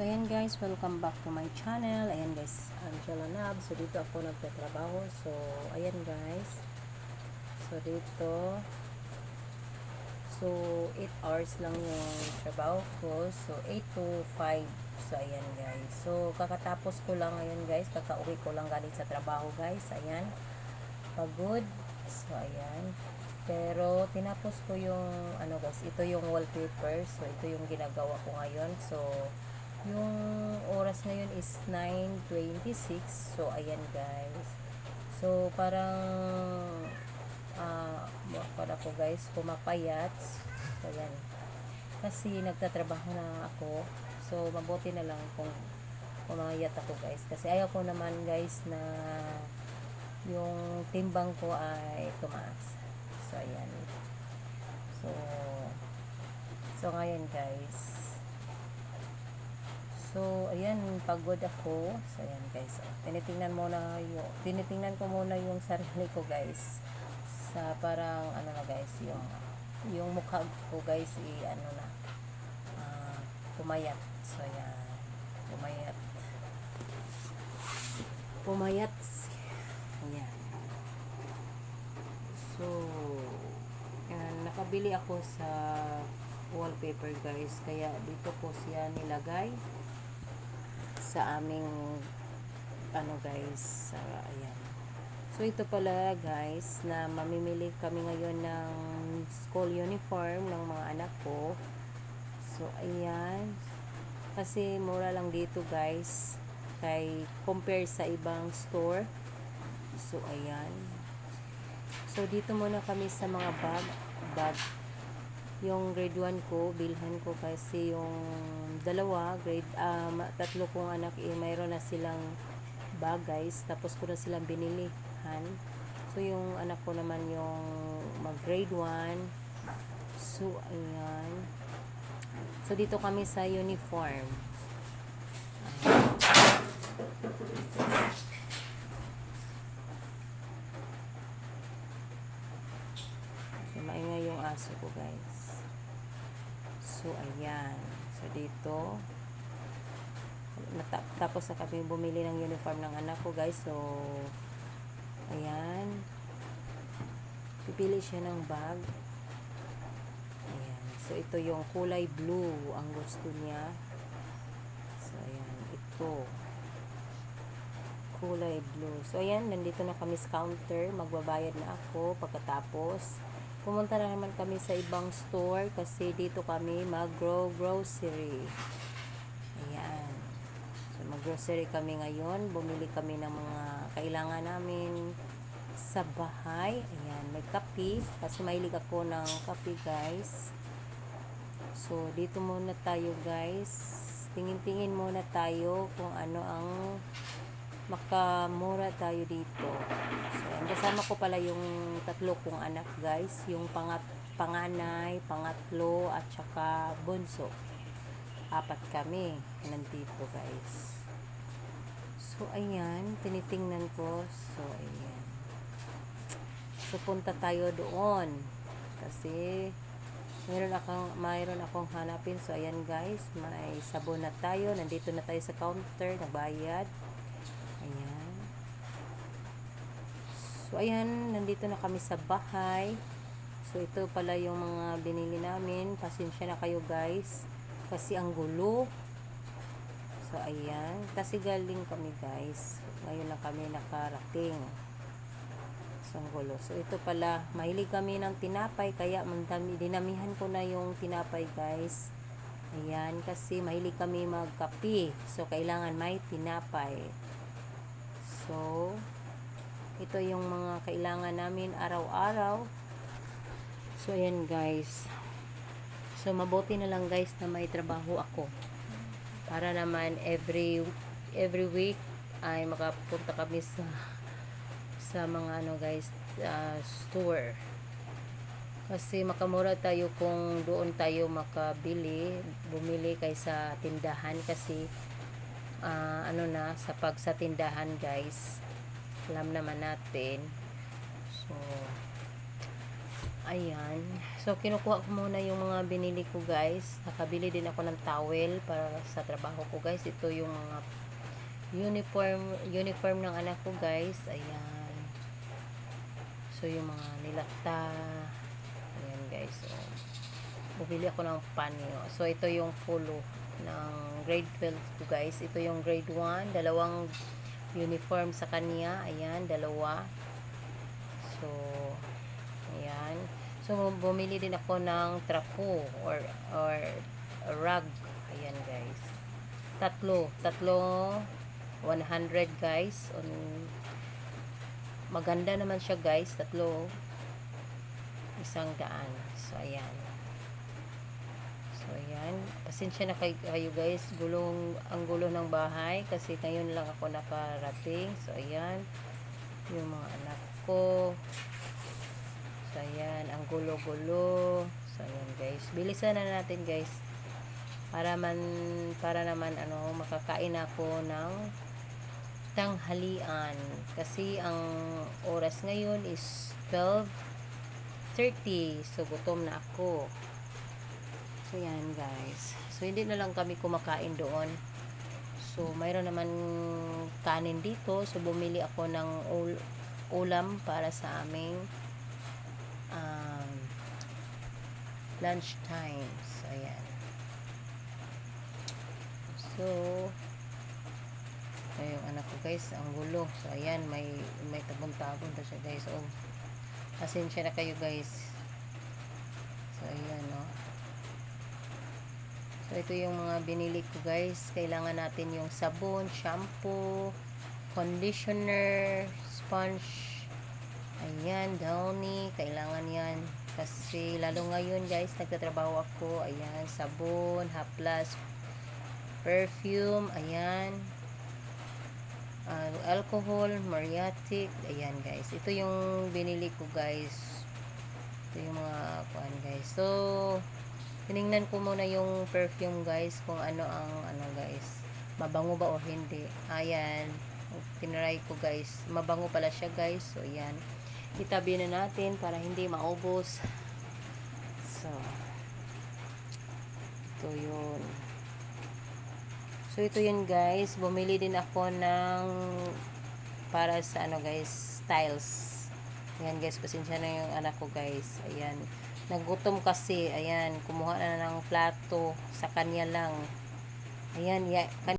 So, ayan guys, welcome back to my channel. Ayan guys, Angela Nab. So, dito ako nagtatrabaho. So, ayan guys. So, dito. So, 8 hours lang yung trabaho ko. So, 8 to 5. So, ayan guys. So, kakatapos ko lang ngayon guys. Kakauwi ko lang galing sa trabaho guys. Ayan. Pagod. So, ayan. Pero, tinapos ko yung, ano guys, ito yung wallpaper. So, ito yung ginagawa ko ngayon. So, yung oras ngayon is 9.26. So, ayan guys. So, parang, ah, para ko guys, pumapayat. So, ayan. Kasi, nagtatrabaho na ako. So, mabuti na lang kung pumayat ako guys. Kasi ayaw ko naman guys na yung timbang ko ay tumaas. So, ayan. So, so ngayon guys. So, ayan, pagod ako. So, ayan guys. Oh, Tinitingnan muna yung, tinitingnan ko muna yung sarili ko guys. Sa parang, ano na guys, yung, yung mukha ko guys, i, ano na, ah, pumayat. So, ayan. Pumayat. Pumayat. Ayan. So, yan, nakabili ako sa wallpaper guys. Kaya dito po siya nilagay sa aming ano guys. sa ayan. So, ito pala guys na mamimili kami ngayon ng school uniform ng mga anak ko. So, ayan. Kasi mura lang dito guys. Kay compare sa ibang store. So, ayan. So, dito muna kami sa mga bag. Bag. Yung grade 1 ko, bilhan ko kasi yung dalawa, grade, um, tatlo kong anak, eh, mayroon na silang bag, guys. Tapos ko na silang binilihan. So, yung anak ko naman yung mag grade 1. So, ayan. So, dito kami sa uniform. So, maingay yung aso ko, guys. So, ayan. So, dito. Tapos na kami bumili ng uniform ng anak ko, guys. So, ayan. Pipili siya ng bag. Ayan. So, ito yung kulay blue ang gusto niya. So, ayan. Ito. Kulay blue. So, ayan. Nandito na kami sa counter. Magbabayad na ako pagkatapos. Pumunta na naman kami sa ibang store kasi dito kami mag-grow grocery. Ayan. So, mag-grocery kami ngayon. Bumili kami ng mga kailangan namin sa bahay. Ayan. May kape. Kasi mahilig ako ng kape, guys. So, dito muna tayo, guys. Tingin-tingin muna tayo kung ano ang makamura tayo dito. So, ang kasama ko pala yung tatlo kong anak, guys. Yung pangat, panganay, pangatlo, at saka bunso. Apat kami nandito, guys. So, ayan. Tinitingnan ko. So, ayan. So, punta tayo doon. Kasi, mayroon akong, mayroon akong hanapin. So, ayan, guys. May sabon na tayo. Nandito na tayo sa counter. Nagbayad. Ayan. So, ayan, nandito na kami sa bahay. So, ito pala yung mga binili namin. Pasensya na kayo, guys. Kasi ang gulo. So, ayan. Kasi galing kami, guys. Ngayon lang kami nakarating. So, ang gulo. So, ito pala. Mahilig kami ng tinapay. Kaya, mandami, dinamihan ko na yung tinapay, guys. Ayan. Kasi mahilig kami magkape. So, kailangan may tinapay. So, ito yung mga kailangan namin araw-araw. So, ayan guys. So, mabuti na lang guys na may trabaho ako. Para naman every every week ay makapunta kami sa sa mga ano guys, uh, store. Kasi makamura tayo kung doon tayo makabili, bumili kaysa tindahan kasi ah, ano na sa pag sa tindahan guys alam naman natin so Ayan. So, kinukuha ko muna yung mga binili ko, guys. Nakabili din ako ng towel para sa trabaho ko, guys. Ito yung mga uniform uniform ng anak ko, guys. Ayan. So, yung mga nilakta. Ayan, guys. So, bumili ako ng panyo. So, ito yung polo ng grade 12 ko, guys. Ito yung grade 1. Dalawang uniform sa kanya. Ayan, dalawa. So, ayan. So, bumili din ako ng trapo or, or rug. Ayan, guys. Tatlo. Tatlo 100, guys. On, maganda naman siya, guys. Tatlo isang daan. So, ayan. So, ayan. Pasensya na kay, kayo, guys. Gulong, ang gulo ng bahay. Kasi ngayon lang ako nakarating. So, ayan. Yung mga anak ko. So, ayan. Ang gulo-gulo. So, ayan, guys. Bilisan na natin, guys. Para man, para naman, ano, makakain ako ng tanghalian. Kasi, ang oras ngayon is 12.30. So, gutom na ako. So, yan, guys. So, hindi na lang kami kumakain doon. So, mayroon naman kanin dito. So, bumili ako ng ul- ulam para sa aming um, lunch time. So, ayan. So, ito yung anak ko guys, ang gulo. So, ayan, may, may tabon-tabon to siya guys. So, pasensya na kayo guys. So, ayan, no. So, ito yung mga binili ko guys. Kailangan natin yung sabon, shampoo, conditioner, sponge, ayan, downy. Kailangan yan. Kasi, lalo ngayon guys, nagtatrabaho ako. Ayan, sabon, haplas, perfume, ayan. Uh, alcohol, mariatic, ayan guys. Ito yung binili ko guys. Ito yung mga kuan guys. So, tiningnan ko muna yung perfume guys kung ano ang ano guys. Mabango ba o hindi. Ayan. Tinry ko guys. Mabango pala siya guys. So, ayan. Itabi na natin para hindi maubos. So, ito yun. So, ito yun guys. Bumili din ako ng para sa ano guys, styles. Ayan guys, pasensya na yung anak ko guys. Ayan. Nagutom kasi. Ayan, kumuha na ng plato sa kanya lang. Ayan, ya, kan